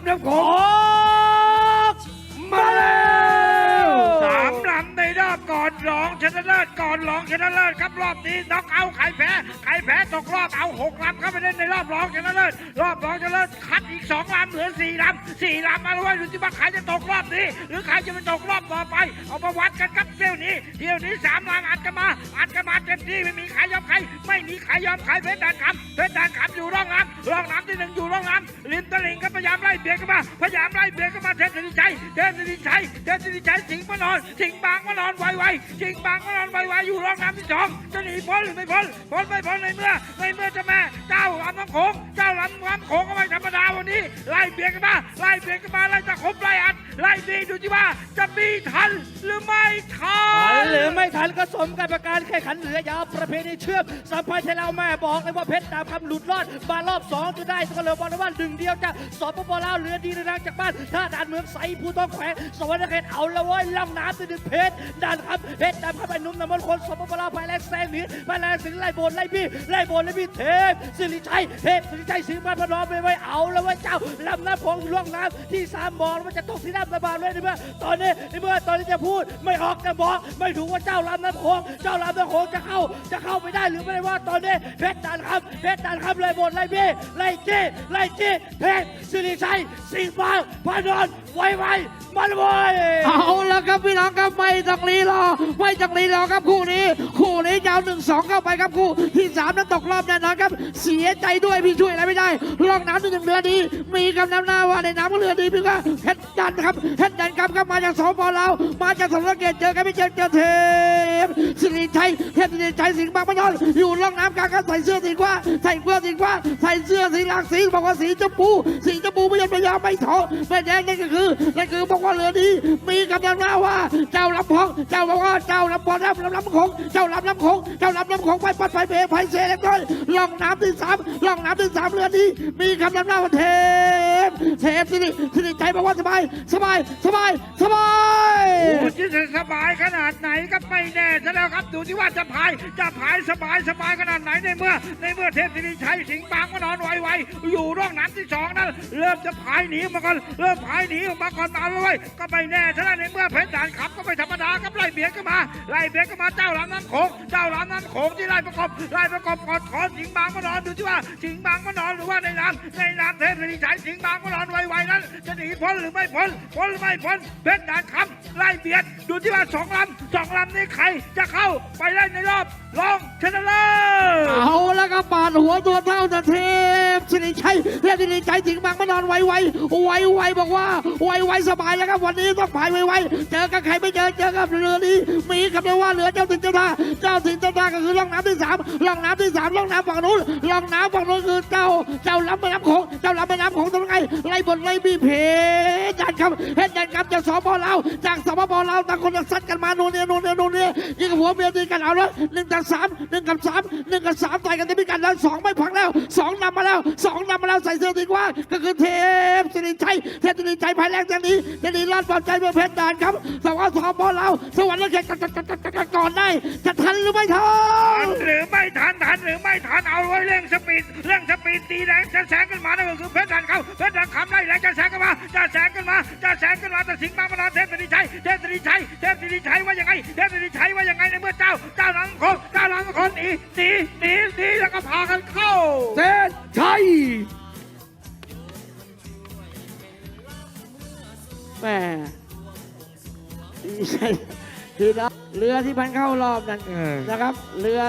ำน้ำโของ ลอนรองชนะเลิศครับรอบนี้น็อกเอาท์ใครแพ้ใครแพ้ตกรอบเอาหกลำเข้าไปเล่นในรอบรองชนะเลิศรอบรองชนะเลิศคัดอีกสองลำเหลือสี่ลำสี่ลำมาด้วยดูที่ว่าใครจะตกรอบนี้ หรือใครจะไปตกรอบต่อไป เอามาวัดกันครับเที่ยวนี้เที่ยวนี้สามลำอัดกันมาอัดกันมาเต็มที่ไม่มีใครยอมใครไม่มีใครยอมใครเพชรด่านคำเพชรด่านคำอยู่ร่องน้ำร่องน้ำที่หนึ่งอยู่ร่องน้ำริมตลิ่งก็พยายามไล่เบียดกันมาพยายามไล่เบียดกันมาเทพสิริชัยเทพสิริชัยเทพสิริชัยสิงห์มานอนสิงห์บางมานอนไวๆสิงห์บางมานอนไวๆอยู่ร่องน้ำที่สองจะหนีพ้นหรือไม่พ้นพ้นไม่พ้นในเมื่อในเมื่อเจะแม่เจ้าลำน้ำโขงเจ้าลำน้ำโขงก็ไม่ธรรมดาวันนี้ไล่เบียดกันมาไล่เบียดกันมาไล่ตะคบไล่อัด ไล่ที่ว่าจะมีทันหรือไม่ทันหรือไม่ทันก็สมกับการแข่งขันเหลือยาวประเพณีเชื่อมสัมพันธ์ไทยเราแม่บอกเลยว่าเพชรดาบคำหลุดรอดมารอบสองจะได้สก็เลยบอลว่าหนึ่งเดียวจะสอบปปลาวเหลือดีในทางจากบ้านท่าด่านเมืองใสผู้ต้องแขวงสวรรค์เขตเอาละเว้ยล่องน้ำตัวหนึ่งเพชรด่านครับเพชรดาบครับไอ้หนุ่มน้ำมันคนสปปลาวภายแรงแซงหนีภายแรงสิงไล่โบนไล่บี้ไล่โบนไล่บี้เทพสิริชัยเทพสิริชัยสิงห์มาพนอมไปไว้เอาละเว้ยเจ้าลำน้ำพองล่องน้ำที่สามบอลว่าจะตกที่น้ำระบาดเลยในมื่อตอนนี้ในเมื่อตอนนี้จะพูดไม่ออกจะบอกไม่ถูกว่าเจ้าลำน้ำโขงเจ้าลำน้ำโขงจะเข้าจะเข้าไปได้หรือไม่ได้ว่าตอนนี้เพชรดันครับเพชรดันครับไล่โบนไล่บี้ไล่จี้ไล่จี้เพชรสิริชัยสิงห์บาพานนท์ไวไวมันไวเอาละครับพี่น้องครับไม่ต้องรีรอไม่ต้องรีรอครับคู่นี้ คู่นี้ยาวหนึ่งสองเข้าไปครับคู่ที่สามนั้นตกรอบแน่นอนครับ เสียใจด้วยพี่ช่วยอะไรไม่ได้ล่องน้ำหนึ่งเรือดีมีกำน้ำหน้าว่าในน้ำก็เรือดีพี่ก็เพชรดันครับเพชรดันครับครับมาจากสปลาวมาจากสงขลาเกตเจอกันไม่เจอเจอเทพสิริชัยเทพสิริชัยสิงห์บางปะยอนอยู่ล่องน้ำกลางครับใส่เสื้อสีฟ้าใส่เสื้อสีฟ้าใส่เสื้อสีหลากสีบอกว่าสีชมพูสีชมพูไม่ยอมไม่ยอมไม่ถอไม่แดงนั่นก็คือนั่นคือบอกว่าเรือดีมีกำลังหน้าว่าเจ้าลำพองเจ้าบอกว่าเจ้าลำพองรับลำลำคงเจ้าลำลำคงเจ้าลำลำคงไปปัดไปเปไปเซเล็กน้อยล่องน้ำที่สามล่องน้ำที่สามเรือนี้มีคำนำหน้าว่าเท เทพสิริสิริใจบอกว่าสบายสบายสบายสบายโอ้ที่จะสบายขนาดไหนก็ไม่แน่ซะแล้วครับดูที่ว่าจะพายจะพายสบายสบายขนาดไหนในเมื่อ ในเมื่อเทพสิริชัยสิงห์บางมานอนไวๆอยู่ร่องน้ำที่สองนั้นเริ่มจะพายหนีมาก่อนเริ่มพายหนีออกมาก่อนเอาเลยก็ไม่แน่ซะแล้วในเมื่อเพชรด่านขับก็ไม่ธรรมดาครับไล่เบียดกันมาไล่เบียดกันมาเจ้าหลำน้ำโขงเจ้าหลำน้ำโขงที่ไล่ประกบไล่ประกบกอดคอสิงห์บางมานอนดูที่ว่าสิงห์บางมานอนหรือว่าในน้ำในน้ำเทพสิริชัยสิงห์บางมานอน นีพ้นหรือไม่พ้นพ้นหรือไม่พ้นเพชรด่านขับไล่เบียดดูที่ว่าสองลำสองลำนี้ใครจะเข้าไปเล่นในรอบรองชนะเลิศเอาแล้วก็ปาดหัวตัวเท่าจะเทพสิริชัยเทพสิริชัยสิงบางมานอนไวไวไวไวบอกว่าไวไวสบายแล้วครับวันนี้ต้องพายไวไวเจอกับใครไม่เจอเจอกับเรือนี้มีคำเดียวว่าเรือเจ้าถิ่นเจ้าท่าเจ้าถิ่นเจ้าท่าก็คือล่องน้ำที่สามล่องน้ำที่สามล่องน้ำฝั่งนู้นล่องน้ำฝั่งนู้นคือเจ้าเจ้าลำแม่น้ำโขงเจ้าลำแม่น้ำโขงตรงไงไล่บนไล่บีเพชรยันครับเพชรยันครับจากสปลาวจากสปปลาวต่างคนต่างซัดกันมาโน่นเนี่ยโน่นเนี่ยโน่นเนี่ยยิงกับหัวเมียตีกันเอาแล้วหนึ่งกับสามหนึ่งกับสามหนึ่งกับสามต่อยกันที่พิกันแล้วสองไม่พังแล้วสองนำมาแล้วสองนำมาแล้วใส่เสื้อดีกว่า ก็คือเทพสิริชัยเทพสิริชัยภายแรงจากนี้จะดีรอดปลอบใจเมื่อเพชรด่านครับสวัสดิ์สปลาวสวรรค์เขตก่อนได้จะทันหรือไม่ทันหรือไม่ เอาไว้เร่งสปีดเร่งสปีดตีแรงจะแสงกันมานั่นก็คือเพชรดันเขาเพชรดันคำไล่แรงจะแสงกันมาจะแสงกันมาจะแสงกันมาแต่สิงห์มามานอนเทพสิริชัยเทพสิริชัยเทพสิริชัยว่ายังไงเทพสิริชัยว่ายังไงในเมื่อเจ้าเจ้าหลังคนเจ้าหลังคนหนีหนีหนีหนีแล้วก็พากันเข้าเส้นชัยแม่ดีใจทีนะเรือที่พันเข้ารอบนั้นนะครับ เรือ